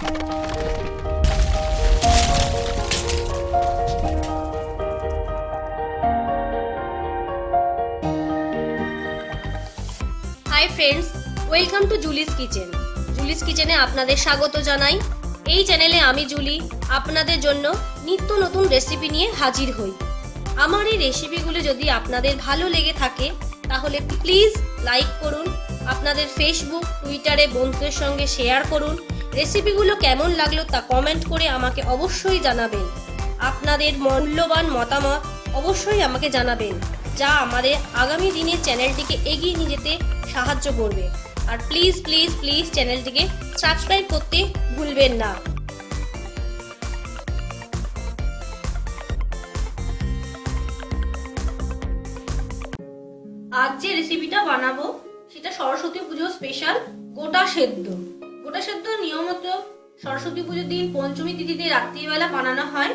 Hi friends welcome to Julie's kitchen Julie's কিচেনে আপনাদের স্বাগত জানাই। এই চ্যানেলে আমি জুলি, আপনাদের জন্য নিত্য নতুন রেসিপি নিয়ে হাজির হই। আমার এই রেসিপিগুলো যদি আপনাদের ভালো লেগে থাকে, তাহলে প্লিজ লাইক করুন, আপনাদের ফেসবুক টুইটারে বন্ধুদের সঙ্গে শেয়ার করুন। রেসিপিগুলো কেমন লাগল তা কমেন্ট করে আমাকে অবশ্যই জানাবেন। আপনাদের মূল্যবান মতামত অবশ্যই আমাকে জানাবেন, যা আমাদের আগামী দিনের চ্যানেলটিকে এগিয়ে নিয়ে যেতে সাহায্য করবে। আর প্লিজ প্লিজ প্লিজ চ্যানেলটিকে সাবস্ক্রাইব করতে ভুলবেন না। আজ যে রেসিপিটা বানাবো, সেটা সরস্বতী পুজো স্পেশাল গোটা সেদ্ধ। গোটা সেদ্ধ নিয়মিত সরস্বতী পুজোর দিন, পঞ্চমী তিথিতে রাত্রিবেলা বানানো হয়।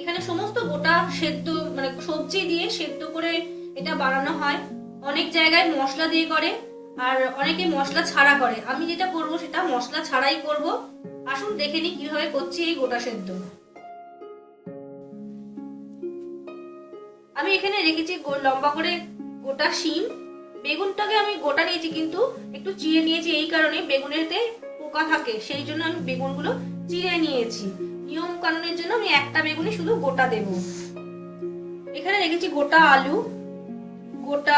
এখানে সমস্ত গোটা সেদ্ধ মানে সবজি দিয়ে সেদ্ধ করে এটা বানানো হয়। অনেক জায়গায় মশলা দিয়ে করে, আর অনেকে মশলা ছাড়া করে। আমি যেটা করব সেটা মশলা ছাড়াই করব। আসুন দেখে নিই কীভাবে করছি এই গোটা সেদ্ধ। আমি এখানে রেখেছি লম্বা করে গোটা শিম। বেগুনটাকে আমি গোটা নিয়েছি, কিন্তু একটু চিড়ে নিয়েছি এই কারণে। বেগুনেতে পোকা থাকে, সেই জন্য আমি বেগুনগুলো চিড়ে নিয়েছি। নিয়ম কানুনের জন্য আমি একটা বেগুনই শুধু গোটা দেব। এখানে রেখেছি গোটা আলু, গোটা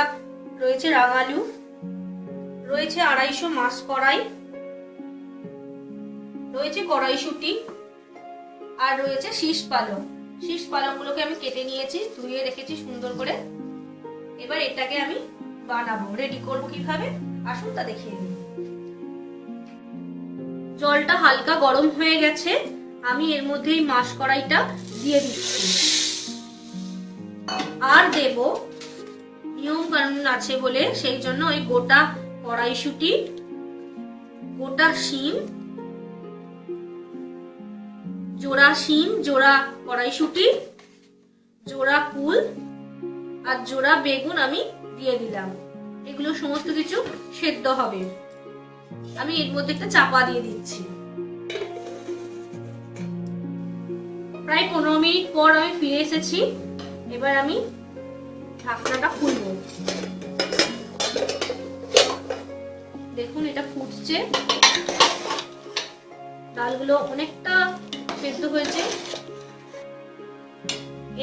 রয়েছে রাঙালু, রয়েছে আড়াইশো মাছ কড়াই, রয়েছে কড়াইশুটি, আর রয়েছে শীষ পালং। শীষ পালংগুলোকে আমি কেটে নিয়েছি, ধুয়ে রেখেছি সুন্দর করে। এবার এটাকে আমি বানাবো। রেডি করব কীভাবে? আসুন তা দেখিয়ে দিই। জলটা হালকা গরম হয়ে গেছে, আমি এর মধ্যে এই মাছ কড়াইটা দিয়ে দিচ্ছি। আর দেব নিয়ম কানুন আছে বলে, সেই জন্য ওই গোটা কড়াইশুটি, গোটা শিম, জোড়া শিম, জোড়া কড়াইশুটি, জোড়া কুল আর জোড়া বেগুন আমি দিয়ে দিলাম। এগুলো সমস্ত কিছু সেদ্ধ হবে। আমি এর মধ্যে একটা চাপা দিয়ে দিচ্ছি। প্রায় পনেরো মিনিট পর আমি ফিরে এসেছি। এবার আমি ঢাকনাটা খুলবো। দেখুন, এটা ফুটছে। ডালগুলো অনেকটা সেদ্ধ হয়েছে।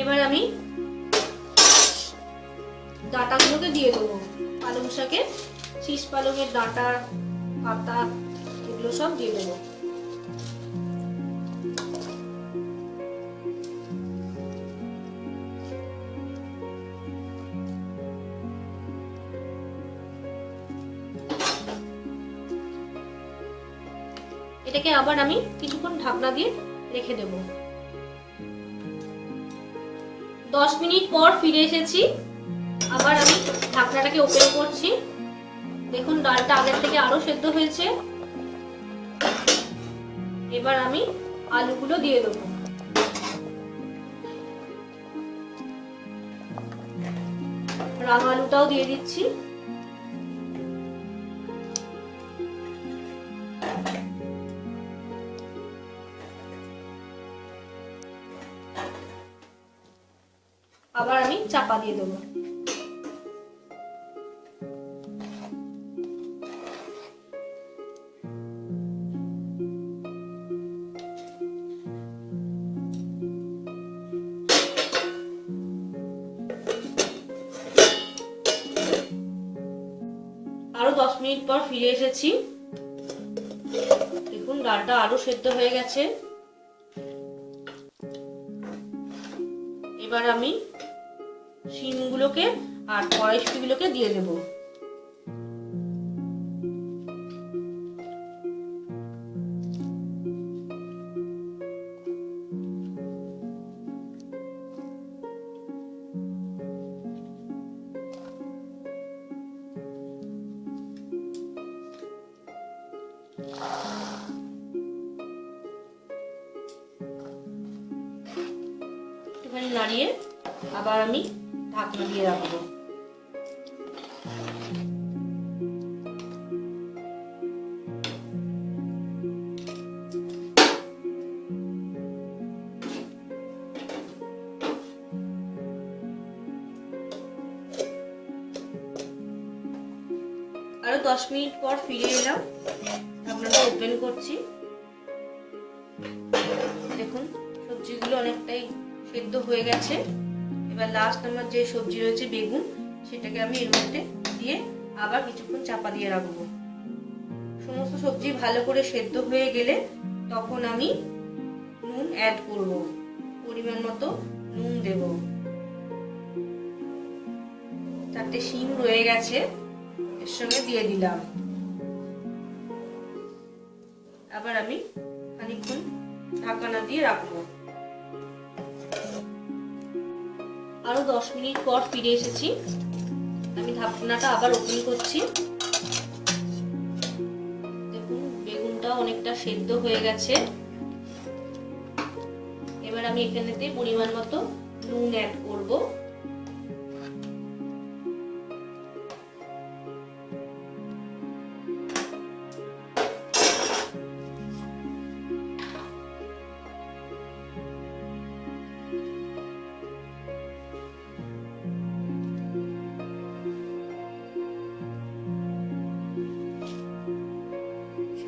এবার আমি ডাটাগুলোকে দিয়ে দেবো। পালং শাকে শীষ পালংয়ের ডাটা পাতা, এগুলো সব দিয়ে দেবো। এটাকে আবার আমি কিছুক্ষণ ঢাকনা দিয়ে রেখে দেব। দশ মিনিট পর ফিরে এসেছি। আবার আমি ঢাকনাটাকে ওপেন করছি। দেখুন, ডালটা আগের থেকে আরও সেদ্ধ হয়েছে। এবার আমি আলুগুলো দিয়ে দেবো। রাঙা আলুটাও দিয়ে দিচ্ছি। আবার আমি চাপা দিয়ে দেবো। আরও দশ মিনিট পর ফিরে এসেছি। দেখুন, ডালটা আরও সেদ্ধ হয়ে গেছে। এবার আমি শিমগুলোকে আর কড়াইশুটিগুলোকে দিয়ে দেব। একটুখানি নাড়িয়ে আবার আমি ঢাকনা দিয়ে রাখব। আরও দশ মিনিট পর ফিরে এলাম। ঢাকনাটা ওপেন করছি। দেখুন, সবজিগুলো অনেকটাই সেদ্ধ হয়ে গেছে। এবার লাস্ট আমার যে সবজি রয়েছে, বেগুন, সেটাকে আমি এর মধ্যে দিয়ে আবার কিছুক্ষণ চাপা দিয়ে রাখব। সমস্ত সবজি ভালো করে সেদ্ধ হয়ে গেলে তখন আমি নুন অ্যাড করব। পরিমাণ মতো নুন দেব। চারটে শিম রয়ে গেছে, এর সঙ্গে দিয়ে দিলাম। আবার আমি খানিকক্ষণ ঢাকনা দিয়ে রাখব। আরও দশ মিনিট পর ফিরে এসেছি। আমি ঢাকনাটা আবার ওপেন করছি। দেখুন, বেগুনটা অনেকটা সেদ্ধ হয়ে গেছে। এবার আমি এখানেতে পরিমাণ মতো নুন অ্যাড করব।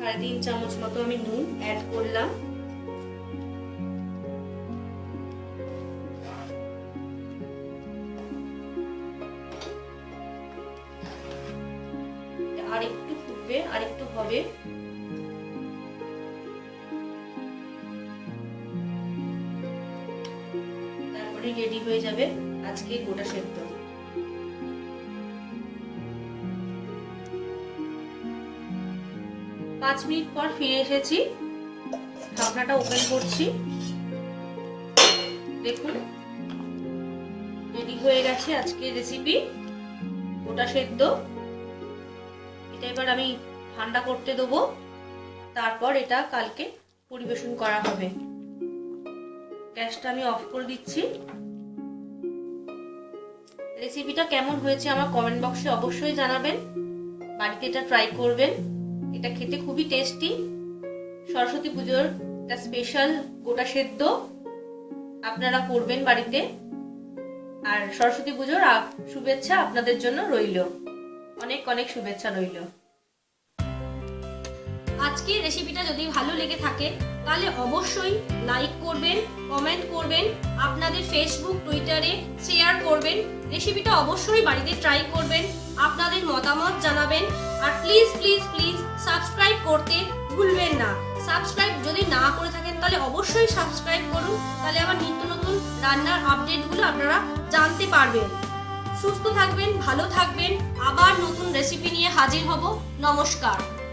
সাড়ে তিন চামচ মতো আমি নুন অ্যাড করলাম। আর একটু ফুটবে হবে। তারপরে রেডি হয়ে যাবে আজকে গোটা সেদ্ধ। পাঁচ মিনিট পর ফিরে এসেছি। ঢাকনাটা ওপেন করছি। দেখুন, রেডি হয়ে গেছে আজকের রেসিপি গোটা সেদ্ধ। এটা এবার আমি ঠান্ডা করতে দেবো। তারপর এটা কালকে পরিবেশন করা হবে। গ্যাসটা আমি অফ করে দিচ্ছি। রেসিপিটা কেমন হয়েছে আমার কমেন্ট বক্সে অবশ্যই জানাবেন। বাড়িতে এটা ট্রাই করবেন। এটা খেতে খুবই টেস্টি সরস্বতী পুজোর একটা স্পেশাল গোটা সেদ্ধ আপনারা করবেন বাড়িতে। আর সরস্বতী পুজোর শুভেচ্ছা আপনাদের জন্য রইল। অনেক অনেক শুভেচ্ছা রইল। আজকের রেসিপিটা যদি ভালো লেগে থাকে, তাহলে অবশ্যই লাইক করবেন কমেন্ট করবেন, আপনাদের ফেসবুক টুইটারে শেয়ার করবেন। রেসিপিটা অবশ্যই বাড়িতে ট্রাই করবেন, আপনাদের মতামত জানাবেন। আর প্লিজ প্লিজ প্লিজ সাবস্ক্রাইব করতে ভুলবেন না। সাবস্ক্রাইব যদি না করে থাকেন, তাহলে অবশ্যই সাবস্ক্রাইব করুন। তাহলে আমার নিত্য নতুন রান্নার আপডেটগুলো আপনারা জানতে পারবেন। সুস্থ থাকবেন, ভালো থাকবেন। আবার নতুন রেসিপি নিয়ে হাজির হব। নমস্কার।